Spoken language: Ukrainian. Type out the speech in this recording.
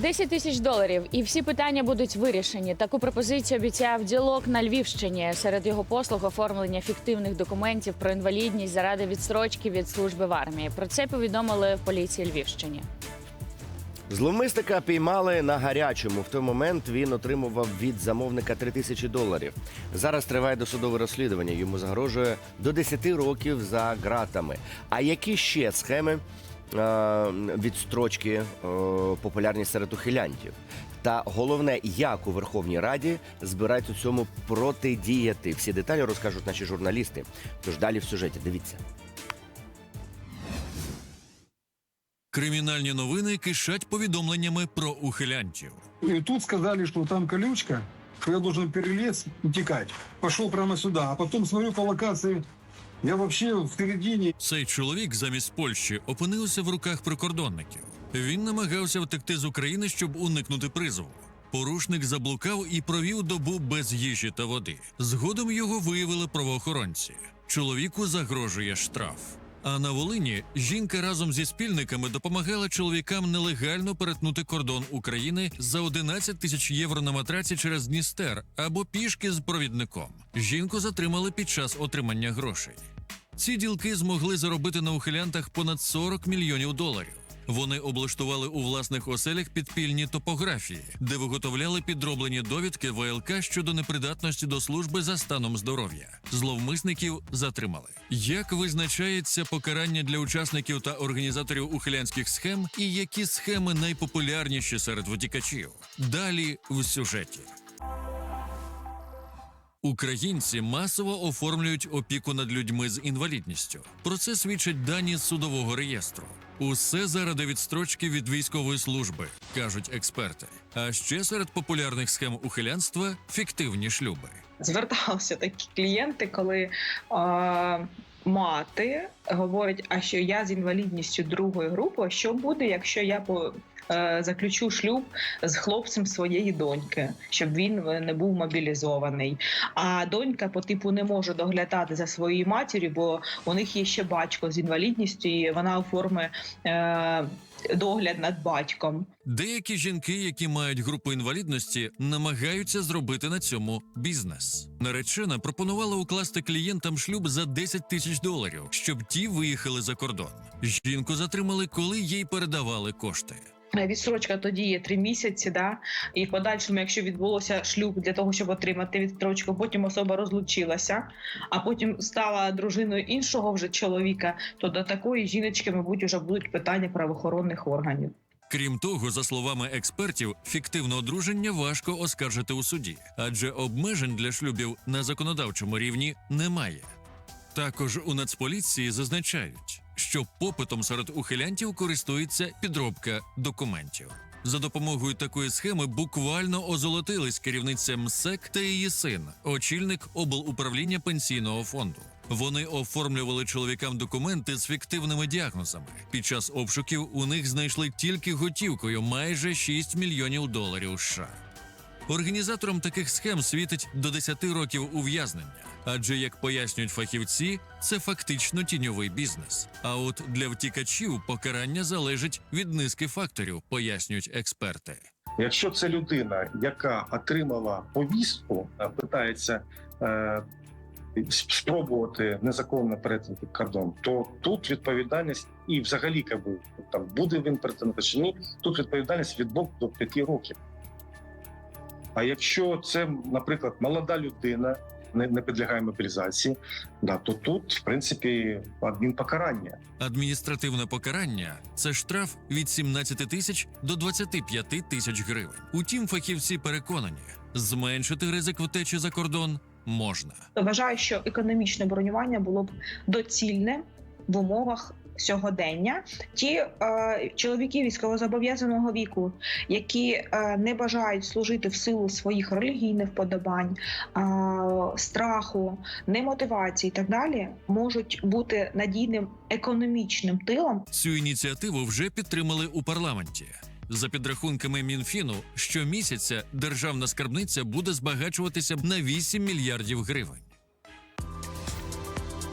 10 тисяч доларів, і всі питання будуть вирішені. Таку пропозицію обіцяв діалог на Львівщині. Серед його послуг оформлення фіктивних документів про інвалідність заради відстрочки від служби в армії. Про це повідомили в поліції Львівщині. Зловмисника піймали на гарячому. В той момент він отримував від замовника 3 тисячі доларів. Зараз триває досудове розслідування. Йому загрожує до 10 років за ґратами. А які ще схеми відстрочки е, популярні серед ухилянтів? Та головне, як у Верховній Раді збирають у цьому протидіяти. Всі деталі розкажуть наші журналісти. Тож далі в сюжеті. Дивіться. Кримінальні новини кишать повідомленнями про ухилянтів. И тут сказали, что там колючка, что я должен перелез и текать. Пошел прямо сюда, а потом смотрю по локации, я вообще в середині. Цей чоловік замість Польщі опинився в руках прикордонників. Він намагався втекти з України, щоб уникнути призову. Порушник заблукав і провів добу без їжі та води. Згодом його виявили правоохоронці. Чоловіку загрожує штраф. А на Волині жінка разом зі спільниками допомагала чоловікам нелегально перетнути кордон України за 11 тисяч євро на матраці через Дністер або пішки з провідником. Жінку затримали під час отримання грошей. Ці ділки змогли заробити на ухилянтах понад 40 мільйонів доларів. Вони облаштували у власних оселях підпільні топографії, де виготовляли підроблені довідки ВЛК щодо непридатності до служби за станом здоров'я. Зловмисників затримали. Як визначається покарання для учасників та організаторів ухилянських схем, і які схеми найпопулярніші серед витікачів? Далі в сюжеті. Українці масово оформлюють опіку над людьми з інвалідністю. Про це свідчать дані судового реєстру. Усе заради відстрочки від військової служби, кажуть експерти. А ще серед популярних схем ухилянства фіктивні шлюби. зверталися такі клієнти, коли е, мати говорить, а що я з інвалідністю другої групи, що буде, якщо я по. Е, Заключу шлюб з хлопцем своєї доньки, щоб він не був мобілізований. А донька по типу не може доглядати за своєю матір'ю, бо у них є ще батько з інвалідністю, і вона оформить е, догляд над батьком. Деякі жінки, які мають групу інвалідності, намагаються зробити на цьому бізнес. Наречена пропонувала укласти клієнтам шлюб за 10 тисяч доларів, щоб ті виїхали за кордон. Жінку затримали, коли їй передавали кошти. Е, Відстрочка тоді є три місяці, да і в подальшому, якщо відбулося шлюб для того, щоб отримати відстрочку, потім особа розлучилася, а потім стала дружиною іншого вже чоловіка, то до такої жіночки, мабуть, вже будуть питання правоохоронних органів. Крім того, за словами експертів, фіктивне одруження важко оскаржити у суді, адже обмежень для шлюбів на законодавчому рівні немає. Також у Нацполіції зазначають, що попитом серед ухилянтів користується підробка документів. За допомогою такої схеми буквально озолотились керівниця МСЕК та її син, очільник облуправління пенсійного фонду. Вони оформлювали чоловікам документи з фіктивними діагнозами. Під час обшуків у них знайшли тільки готівкою майже 6 мільйонів доларів США. Організаторам таких схем світить до 10 років ув'язнення, адже, як пояснюють фахівці, це фактично тіньовий бізнес. А от для втікачів покарання залежить від низки факторів, пояснюють експерти. Якщо це людина, яка отримала повістку, питається е, спробувати незаконно перетнути кордон, то тут відповідальність і взагалі якби, там буде він перетинати чи ні, тут відповідальність від 2 до 5 років. А якщо це, наприклад, молода людина, не, не підлягає мобілізації, да, то тут, в принципі, адмінпокарання. Адміністративне покарання це штраф від 17 тисяч до 25 тисяч гривень. Утім, фахівці переконані, зменшити ризик втечі за кордон можна. Вважаю, що економічне бронювання було б доцільне в умовах. Сьогодення ті е, чоловіки військовозобов'язаного віку, які е, не бажають служити в силу своїх релігійних вподобань, е, страху, немотивації і так далі, можуть бути надійним економічним тилом Цю ініціативу вже підтримали у парламенті. За підрахунками Мінфіну, щомісяця державна скарбниця буде збагачуватися на 8 мільярдів гривень.